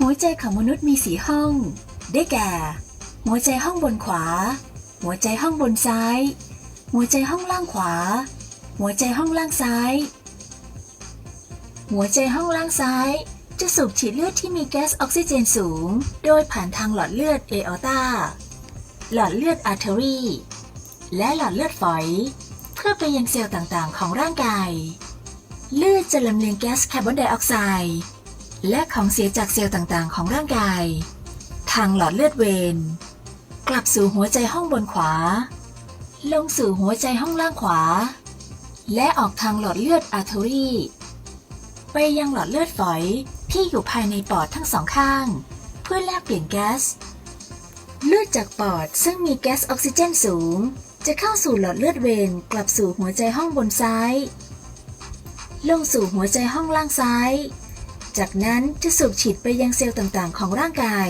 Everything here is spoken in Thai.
หัวใจของมนุษย์มีสีห้อง ได้แก่ หัวใจห้องบนขวา หัวใจห้องบนซ้าย หัวใจห้องล่างขวา หัวใจห้องล่างซ้าย หัวใจห้องล่างซ้าย จะสูบฉีดเลือดที่มีแก๊สออกซิเจนสูง โดยผ่านทางหลอดเลือดเอออตาหลอดเลือดอาร์เทอรีและหลอดเลือดฝอย เพื่อไปยังเซลล์ต่างๆ ของร่างกาย เลือดจะลำเลียงแก๊สคาร์บอนไดออกไซด์ และของเสียจากเซลล์ต่างๆ ของร่างกาย ทางหลอดเลือดเวน กลับสู่หัวใจห้องบนขวา ลงสู่หัวใจห้องล่างขวา และออกทางหลอดเลือดอาร์เทอรีไปยังหลอดเลือดฝอยที่อยู่ภายในปอดทั้งสองข้าง เพื่อแลกเปลี่ยนแก๊ส เลือดจากปอดซึ่งมีแก๊สออกซิเจนสูง จะเข้าสู่หลอดเลือดเวนกลับสู่หัวใจห้องบนซ้าย ลงสู่หัวใจห้องล่างซ้าย จากนั้นจะสูบฉีดไปยังเซลล์ต่างๆ ของร่างกาย